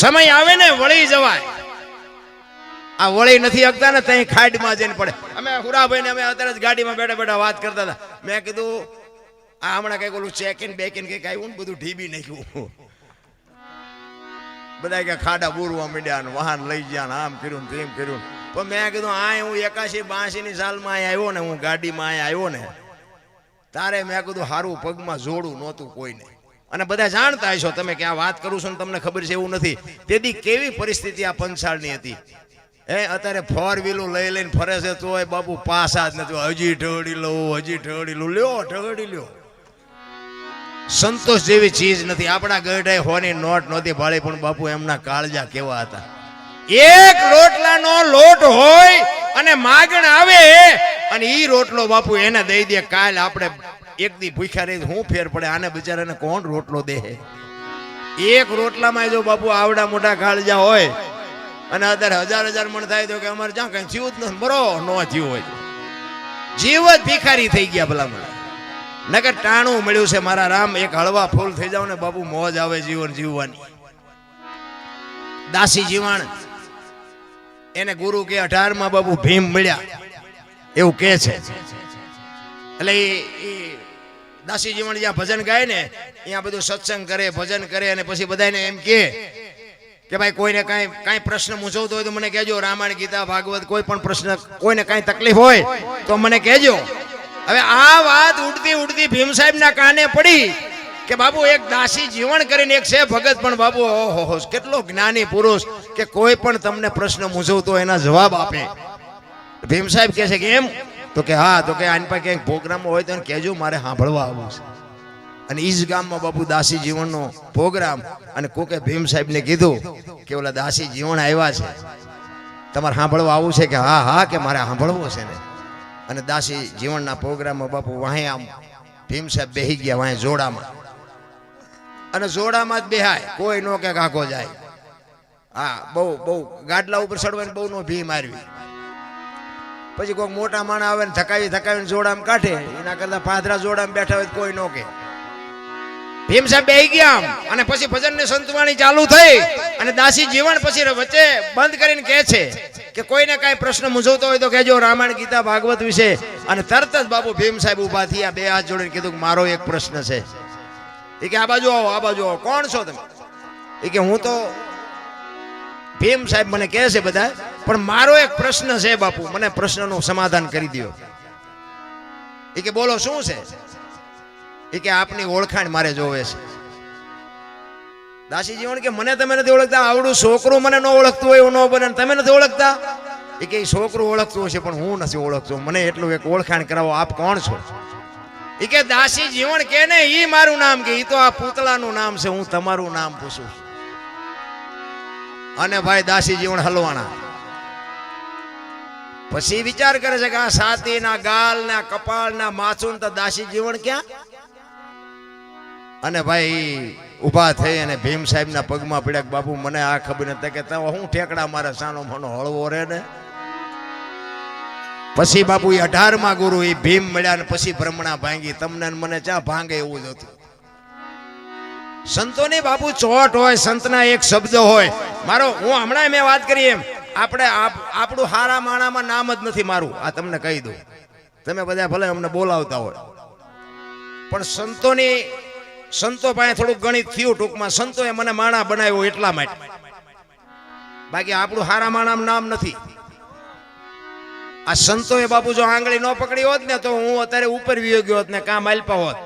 સમય આવે ને, વળી જવાય. આ વળી નથી હકતા ને, ત્યાં ખાડમાં જઈને પડે. અમે હુરાભાઈ ને અમે અત્યારે જ ગાડીમાં બેઠા બેઠા વાત કરતા હતા. મેં કીધું, આ હમણાં કંઈક ઓલું બેક ને કંઈક આવ્યું ને, બધું ઢીબી નાખ્યું. બધા કે ખાડા બુરવા માંડ્યા ને, વાહન લઈ ગયા ને, આમ કર્યું તેમ કર્યું પણ મેં કીધું, આ હું એકાશી બાસી ની સાલમાં અહીં આવ્યો ને, હું ગાડીમાં અહીં આવ્યો ને, તારે મેં કીધું સારું પગમાં જોડું નહોતું કોઈને. અને બધા જાણતા હશો તમે કે આ વાત કરું છું તમને ખબર છે એવું નથી. તેથી કેવી પરિસ્થિતિ આ પંચાળની હતી? એ અત્યારે ફોર વ્હીલું લઈ લઈને ફરે છે તોય બાપુ પાસા જ નથી હજી ઠગડી લો, હજી ઠગડી લો. લ્યો ઠગડી લ્યો. સંતોષ જેવી ચીજ નથી. આપણા ગઢે હોની નોટ નહોતી ભાળી, પણ બાપુ એમના કાળજા કેવા હતા. એક રોટલાનો લોટ હોય અને માગણ આવે અને ઈ રોટલો બાપુ એને દઈ દે. કાલ આપણે એક દી ભૂખ્યા રહી હું ફેર પડે? આને બિચારાને કોણ રોટલો દે? એક રોટલામાં જો બાપુ આવડા મોટા કાળજા હોય, અને અત્યારે હજાર હજાર મણ થાય તો કે અમારે જ્યાં કઈ જીવ જ નથી. બરો, ન જીવ હોય. જીવ જ ભિખારી થઈ ગયા ભલામણ. નગર ટાણું મળ્યું છે મારા રામ, એક હળવા ફૂલ થઈ જાવ ને બાપુ મોજ આવે જીવન જીવવાની. દાસી જીવાણ, એને ગુરુ કે અઢારમાં બાબુ ભીમ મળ્યા. એવું કે છે. એટલે ઈ દાસી જીવન જ્યાં ભજન ગાય ને, ત્યાં બધું સત્સંગ કરે, ભજન કરે અને પછી બધાને એમ કે કે ભાઈ કોઈને કાંઈ કાંઈ પ્રશ્ન મૂંઝવતો હોય તો મને કહેજો, રામાયણ, ગીતા, ભાગવત કોઈ પણ પ્રશ્ન કોઈને કાંઈ તકલીફ હોય તો મને કહેજો. હવે આ વાત ઉડતી ઉડતી ભીમ સાહેબના કાને પડી કે બાબુ એક દાસી જીવન કરીને એક છે ભગત, પણ બાબુ ઓહો કેટલો જ્ઞાની પુરુષ કે કોઈ પણ તમને પ્રશ્ન મૂંઝવતો એના જવાબ આપે. ભીમ સાહેબ કહે છે કે એમ તો કે હા, તો કે આની પાસે ક્યાંક પ્રોગ્રામ હોય તો કહેજો, મારે સાંભળવા આવવું છે. અને ઈ જ ગામમાં બાપુ દાસી જીવનનો પ્રોગ્રામ અને કોકે ભીમ સાહેબને કીધું કે ઓલા દાસી જીવન આવ્યા છે. તમારે સાંભળવા આવવું છે કે હા હા, કે મારે સાંભળવું છે ને? અને દાસી જીવનના પ્રોગ્રામમાં બાપુ વાંહે આમ ભીમ સાહેબ બેહી ગયા વાંહે જોડામાં. અને જોડામાં જ બેહાય, કોઈ નો કે કાકો જાય. હા, બહુ બહુ ગાડલા ઉપર ચડવાની બહુ નો ભીમ મારવી પછી કોઈક મોટા માણા આવે ને થકાવી થકાવીને જોડામ કાઢે. એના કરતા પાદરા જોડામ બેઠા હોય કોઈ નો કે ભીમ સાહેબ બે ગયા અને પછી ભજનની સંતવાણી ચાલુ થઈ. અને દાસી જીવન પછી વચ્ચે બંધ કરીને કહે છે કે કોઈને કાંઈ પ્રશ્ન મૂંઝવતો હોય તો કહેજો રામાયણ, ગીતા, ભાગવત વિશે. અને તરત જ બાબુ ભીમ સાહેબ ઊભા થયા, બે હાથ જોડીને કીધું મારો એક પ્રશ્ન છે. એ કે આ બાજુ આવો, આ બાજુ આવો. કોણ છો તમે? એ કે હું તો ભીમ સાહેબ મને કહે છે બધા પણ મારો એક પ્રશ્ન છે બાપુ, મને પ્રશ્નનું સમાધાન કરી દો એ કે બોલો, શું છે? એ કે આપની ઓળખાણ મારે જોવે છે. દાસી જીવન કે મને તમે નથી ઓળખતા, આવડું છોકરું મને ન ઓળખતું હોય એવું ન બને તમે નથી ઓળખતા? એ કે છોકરું ઓળખતું હશે, પણ હું નથી ઓળખતો. મને એટલું એક ઓળખાણ કરાવો, આપ કોણ છો? એ કે દાસી જીવન કે ને એ મારું નામ કે એ તો આ પૂતળાનું નામ છે, હું તમારું નામ પૂછું અને ભાઈ દાસી જીવન હલવાના. પછી વિચાર કરે છે કે આ સાતી ના ગાલ ના કપાળ ના માથું તો દાસી જીવન ક્યાં? અને ભાઈ, ઊભા થઈ અને ભીમ સાહેબના પગમાં પડ્યા બાપુ, મને આ ખબર નથી. કે તમે હું ઠેકડા મારે, સાનો મનો હળવો રે ને? પછી બાપુ, એ અઢારમાં ગુરુ, એ ભીમ મળ્યા ને પછી ભ્રમણા ભાંગી. તમને મને ચા ભાંગે એવું જ હતું. સંતોની બાપુ ચોટ હોય, સંતના એક શબ્દ હોય. મારો, હું હમણાં મેં વાત કરી એમ. આપણે આપણું હારા માણામાં નામ જ નથી મારું આ તમને કહી દઉં. તમે બધા ભલે અમને બોલાવતા હોય. પણ સંતોની સંતો પાસે થોડુંક ગણિત થયું ટૂંકમાં, સંતોએ મને માણા બનાવ્યો એટલા માટે. બાકી આપણું હારા માણામાં નામ નથી. આ સંતોએ બાપુ જો આંગળી ન પકડી હોત ને તો હું અત્યારે ઉપર વિયો ગયો હોત ને કામ આલપા હોત.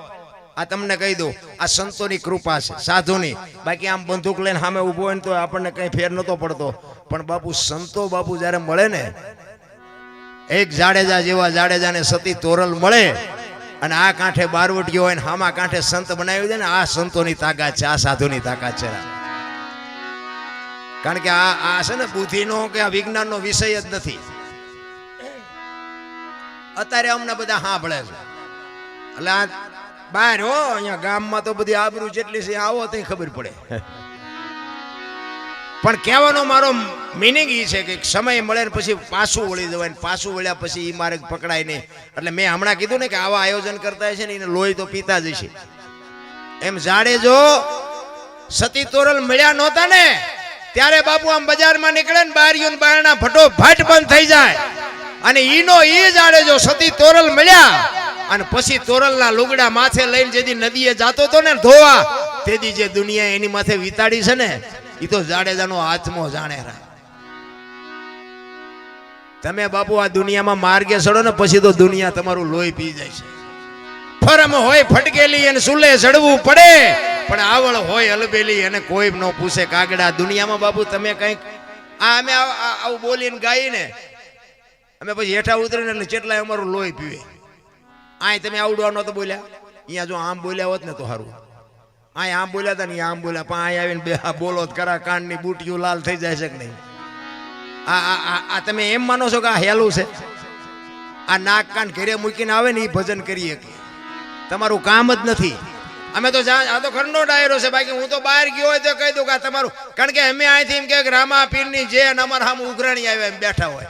આ તમને કહી દઉં, આ સંતોની કૃપા છે, સાધુની. બાકી આમ બંદૂક લઈને સામે ઊભો હોય ને તો આપણને કંઈ ફેર નતો પડતો. પણ બાપુ, સંતો બાપુ જ્યારે મળે ને, એક જાડેજા જેવા જાડેજાને સતી તોરલ મળે અને આ કાંઠે બારવટીઓ હોય ને હામા કાંઠે સંત બનાવી દે ને, આ સંતોની તાકાત છે, આ સાધુની તાકાત છે. કારણ કે આ આ છે ને બુદ્ધિનો કે આ વિજ્ઞાનનો વિષય જ નથી. અત્યારે અમને બધા સાંભળે છે. એટલે આ બહાર હો, અહીંયા ગામમાં તો બધી આબરૂ જેટલી છે, આવો તો ખબર પડે. પણ કહેવાનો મારો મિનિંગ એ છે કે સમય મળે ને પછી પાછું વળી દેવાય ને પાછું વળ્યા પછી એ મારે પકડાય નહીં. એટલે મેં હમણાં કીધું ને કે આવા આયોજન કરતા છે ને એને લોહી તો પીતા જ છે એમ જાડેજો સતી તોરલ મળ્યા નહોતા ને, ત્યારે બાપુ આમ બજારમાં નીકળે ને બારીઓ ને બારણા ફટો ફાટ બંધ થઈ જાય. અને ઈનો જાડે જો સતી તોરલ મળ્યા અને પછી તોરલના લુગડા માથે લઈને જેથી નદીએ જાતો તો ને ધોવા તેથી જે દુનિયા એની માથે વિતાડી છે ને ઈ તો જાડેજાનો હાથમો જાણે રહે. તમે બાપુ આ દુનિયામાં માર્ગે ચડો ને પછી તો દુનિયા તમારું લોહી પી જાય છે. ફરમ હોય ફટકેલી અને સુલે ચડવું પડે, પણ આવળ હોય અલબેલી અને કોઈ ન પૂછે કાગડા. દુનિયામાં બાપુ તમે કંઈક આ અમે આવું બોલીને ગાઈને અમે પછી હેઠા ઉતરીને એટલે કેટલાય અમારું લોહી પીવે. આય તમે આવડવા નહોતો બોલ્યા. અહીંયા જો આમ બોલ્યા હોત ને તો સારું. આય આમ બોલ્યા હતા ને આમ બોલ્યા પણ અહીંયા આવીને બે બોલો કરા કાનની બુટીઓ લાલ થઈ જાય છે કે નહીં? આ આ, આ- તમે એમ માનો છો કે આ હેલું છે? આ નાક કાન ઘેરે મૂકીને આવે ને એ ભજન કરીએ કે? તમારું કામ જ નથી. અમે તો આ તો ખરનો ડાયરો છે, બાકી હું તો બહાર ગયો હોય તો કહી દઉં કે આ તમારું, કારણ કે અમે અહીંથી એમ કે રામા પીરની જે અને અમારા સામે ઉઘરાણી આવે એમ બેઠા હોય.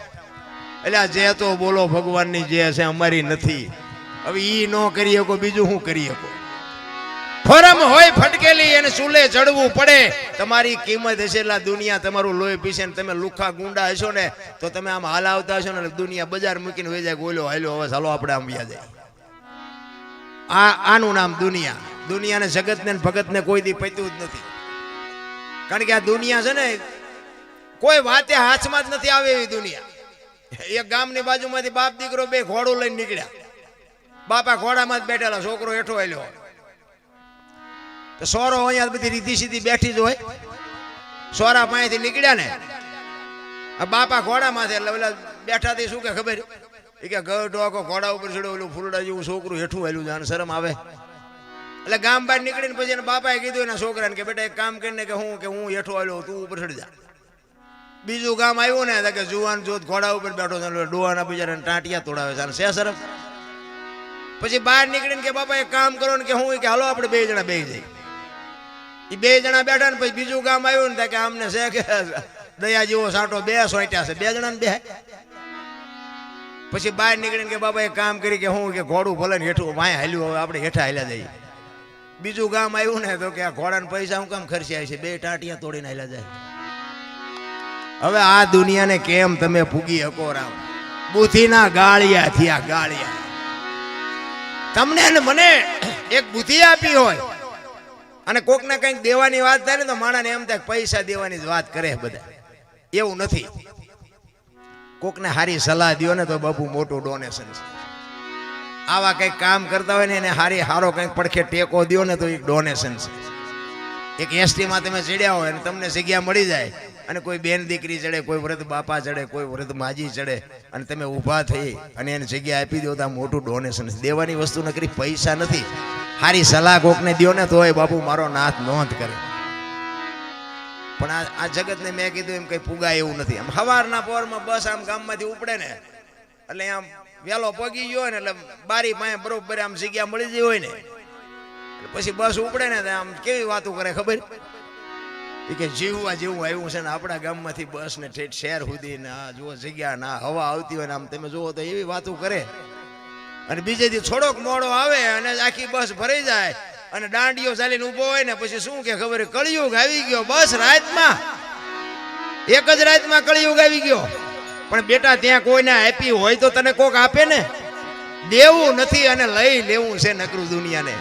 એટલે આ જે તો બોલો ભગવાનની જે છે, અમારી નથી. હવે એ ન કરી શકો, બીજું શું કરી શકો? ફરમ હોય ફટકેલી એને ચૂલે ચડવું પડે. તમારી કિંમત હશે એટલે દુનિયા તમારું લોહી પીશે ને તમે લુખા ગુંડા હશો ને તો તમે આમ હાલાવતા હશો ને દુનિયા બજાર મૂકીને વહી જાય બોલો હાલો, હવે ચાલો આપણે આમ વ્યા આ, આનું નામ દુનિયા. દુનિયાને જગતને ભગતને કોઈ દી પૈતું જ નથી. કારણ કે આ દુનિયા છે ને, કોઈ વાતે હાથમાં જ નથી આવે એવી દુનિયા. એક ગામની બાજુમાંથી બાપ દીકરો બે ઘોડું લઈને નીકળ્યા. બાપા ઘોડામાં જ બેઠેલા, છોકરો હેઠો આલ્યો તો સોરો અહીંયા બધી રીધી સીધી બેઠી જ હોય. સોરા પાસેથી નીકળ્યા ને, આ બાપા ઘોડામાંથી એટલે ઓલા બેઠાથી શું કે ખબર? એ કે ગઢ આખો ઘોડા ઉપર ચડ્યો, ઓલું ફૂલડા જેવું છોકરું હેઠું હેલું જાણ શરમ આવે? એટલે ગામ બહાર નીકળીને પછી એના બાપાએ કીધું, એના છોકરાને કે બેટા એક કામ કરીને કે હું કે હું હેઠો આવ્યો તું ઉપર ચડી જા. બીજું ગામ આવ્યું ને કે જુવાન જોત ઘોડા ઉપર બેઠો છે ડોહાના બિચારાને ટાંટિયા તોડાવે છે શે શરમ? પછી બહાર નીકળીને કે બાપા એક કામ કરો ને કે હું કે હાલો, આપણે બે જણા બે જઈએ. એ બે જણા બેઠા ને પછી બીજું ગામ આવ્યું ને કે અમને છે કે દયા સાંટો બે સોટ્યા છે. બે જણા ને બે? પછી બહાર નીકળીને કે બાબા એક કામ કરી કે હું કે ઘોડું ભલે હેઠું વાય હાલ્યું, હવે આપણે હેઠા હાલ્યા જઈએ. બીજું ગામ આવ્યું ને તો કે આ ઘોડાને પૈસા હું કામ ખર્ચ્યા છે બે ટાટિયા તોડીને હાલ્યા જાય. હવે આ દુનિયાને કેમ તમે ભૂગી શકો રામ? બુદ્ધિના ગાળિયા થયા ગાળિયા. તમને ને મને એક બુદ્ધિ આપી હોય અને કોકને કંઈક દેવાની વાત થાય ને તો માણસને એમ થાય પૈસા દેવાની વાત કરે બધા. એવું નથી. કોકને સારી સલાહ દ્યો ને તો બાપુ મોટું ડોનેશન છે. આવા કંઈક કામ કરતા હોય ને એને હારી હારો કંઈક પડખે ટેકો દ્યો ને તો એક ડોનેશન છે. એક એસટીમાં તમે ચડ્યા હોય અને તમને જગ્યા મળી જાય અને કોઈ બેન દીકરી ચડે, કોઈ વૃદ્ધ બાપા ચડે, કોઈ વૃદ્ધ માજી ચડે અને તમે ઊભા થઈ અને એને જગ્યા આપી દો તો મોટું ડોનેશન દેવાની વસ્તુ નકરી પૈસા નથી. સારી સલાહ કોકને દ્યો ને તોય બાપુ, મારો નાથ નોંધ કરે. પણ આ જગતને મેં કીધું એમ કઈ પુગાય એવું નથી. આમ સવારના પોરમાં બસ આમ ગામમાંથી ઉપડે ને, એટલે આમ વેલો પગી ગયો હોય ને, એટલે બારી પાસે બરોબર આમ જગ્યા મળી ગઈ હોય ને, એટલે પછી બસ ઉપડે ને આમ કેવી વાતો કરે ખબર? કે જીવવા જેવું આવ્યું છે ને, આપણા ગામમાંથી બસ ને ઠેઠ શહેર સુધી ને આ જુઓ જગ્યા ના હવા આવતી હોય ને, આમ તમે જુઓ તો એવી વાતો કરે. અને બીજેથી થોડોક મોડો આવે અને આખી બસ ભરાઈ જાય અને દાંડીઓ ચાલીને ઊભો હોય ને પછી શું કે ખબર કળિયુગ આવી ગયો. બસ રાતમાં. એક જ રાતમાં કળિયુગ આવી ગયો. પણ બેટા, ત્યાં કોઈને આપી હોય તો તને કોક આપે ને? દેવું નથી અને લઈ લેવું છે નકરું દુનિયાને.